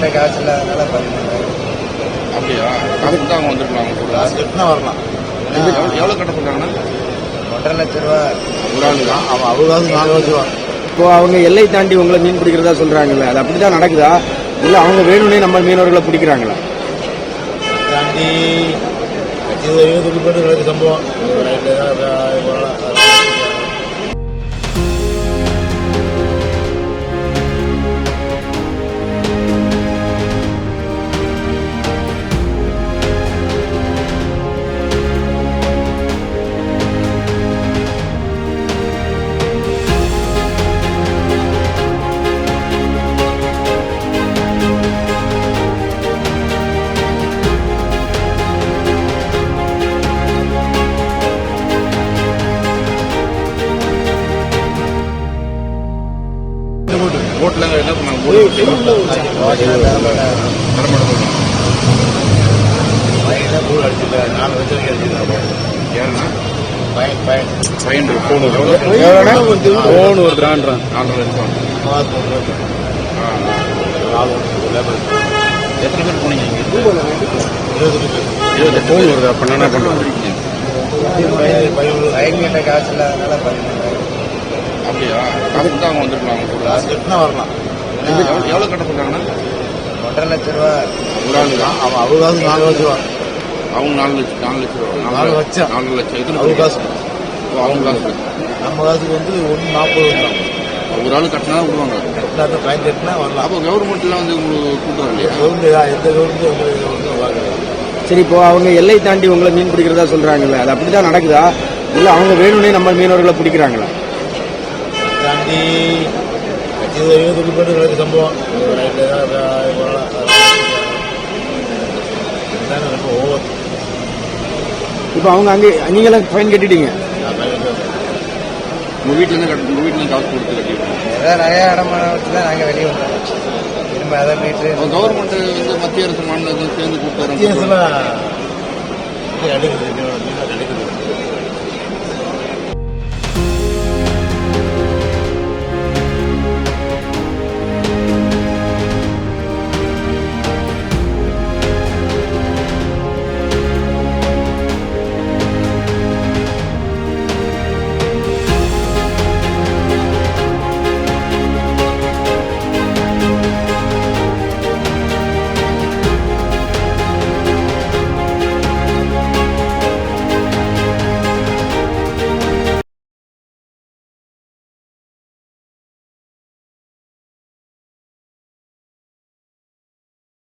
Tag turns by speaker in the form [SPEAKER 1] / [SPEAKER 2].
[SPEAKER 1] என்கிட்ட காசு இல்லாதனால பதிமூணாயிரம்
[SPEAKER 2] அப்படியா? காசு தான் அவங்க வந்துருக்கலாம் அவங்க
[SPEAKER 1] கட்டினா வரலாம்.
[SPEAKER 2] எவ்வளோ எவ்வளோ கட்ட சொல்றாங்கன்னா?
[SPEAKER 1] ஒன்றரை லட்ச ரூபா.
[SPEAKER 2] ஒரு ஆளு தான்?
[SPEAKER 1] அவன் அவகாசம் நாலு லட்ச ரூபா.
[SPEAKER 3] இப்போ அவங்க எல்லை தாண்டி உங்களை மீன் பிடிக்கிறதா சொல்றாங்கல்ல அது அப்படிதான் நடக்குதா? இல்ல அவங்க வேணும்னே நம்ம மீனவர்களை பிடிக்கிறாங்களா?
[SPEAKER 1] தாண்டி சம்பவம்
[SPEAKER 2] போட்டில் என்ன பண்ணாங்க
[SPEAKER 1] பையன் நாலு லட்சம்
[SPEAKER 2] ஏன்னா
[SPEAKER 1] பையன் பையன்
[SPEAKER 2] ஃபைன் ஃபோன்
[SPEAKER 3] ஃபோன்
[SPEAKER 1] ஒரு
[SPEAKER 2] ஆ.
[SPEAKER 1] நாலு லட்சம் லேபர்
[SPEAKER 2] எத்தனை பேர் போனீங்க
[SPEAKER 1] இருபது பேர்
[SPEAKER 2] இருபது ஃபோன் வருது அப்போ என்ன பண்ணுறோம்
[SPEAKER 1] பையன் பையன் காசு இல்லாதனால பதிமூணாயிரம்
[SPEAKER 2] தான் அவங்க வந்துருக்கலாம் அவங்க
[SPEAKER 1] காசு கட்டினா வரலாம்.
[SPEAKER 2] எவ்வளோ எவ்வளோ கட்ட சொல்றாங்கன்னா?
[SPEAKER 1] ஒன்றரை லட்ச ரூபா.
[SPEAKER 2] ஒரு ஆளு தான்.
[SPEAKER 1] அவன் அவகாசம் நாலு லட்ச ரூபா.
[SPEAKER 2] அவங்க நாலு லட்சம் நாலு லட்சம் ரூபா.
[SPEAKER 1] நாலு லட்சம்.
[SPEAKER 2] நாலு லட்சம். எத்தனை
[SPEAKER 1] அவங்க? காசு
[SPEAKER 2] ஓ, அவங்க காசு
[SPEAKER 1] நம்ம காசுக்கு வந்து ஒன்று நாற்பது வந்துடும்
[SPEAKER 2] ஒரு ஆளு கட்டினா தான் விடுவாங்க.
[SPEAKER 1] கட்டினா கட்டினா வரலாம்.
[SPEAKER 2] அப்போ கவர்மெண்ட்லாம் வந்து உங்களுக்கு கூட்டு வரலையா?
[SPEAKER 1] கவர்மெண்ட் எந்த கவர்மெண்ட் உங்களுக்கு வந்து பார்க்குறது
[SPEAKER 3] சரி இப்போ அவங்க எல்லை தாண்டி உங்களை மீன் பிடிக்கிறதா சொல்றாங்கல்ல அது அப்படிதான் நடக்குதா? இல்ல அவங்க வேணும்னே நம்ம மீனவர்களை பிடிக்கிறாங்களா?
[SPEAKER 1] தாண்டி இருபது இருபது பேர் நடக்கு சம்பவம். இதுதானே ரொம்ப ஓவர்
[SPEAKER 3] இப்போ அவங்க அங்கே நீங்களாம் ஃபைன் கட்டிட்டீங்க.
[SPEAKER 2] உங்கள் வீட்டில் இருந்து கட்ட உங்கள் வீட்டில் காசு கொடுத்து கட்டிடுவோம்
[SPEAKER 1] ஏதாவது நிறைய இடமான வச்சு தான் நாங்கள் வெளியே வந்தோம். திரும்ப அதை மீட்டு
[SPEAKER 2] கவர்மெண்ட் வந்து மத்திய அரசு மாநிலங்கள் சேர்ந்து கூப்பிட்டு
[SPEAKER 1] அடுக்குது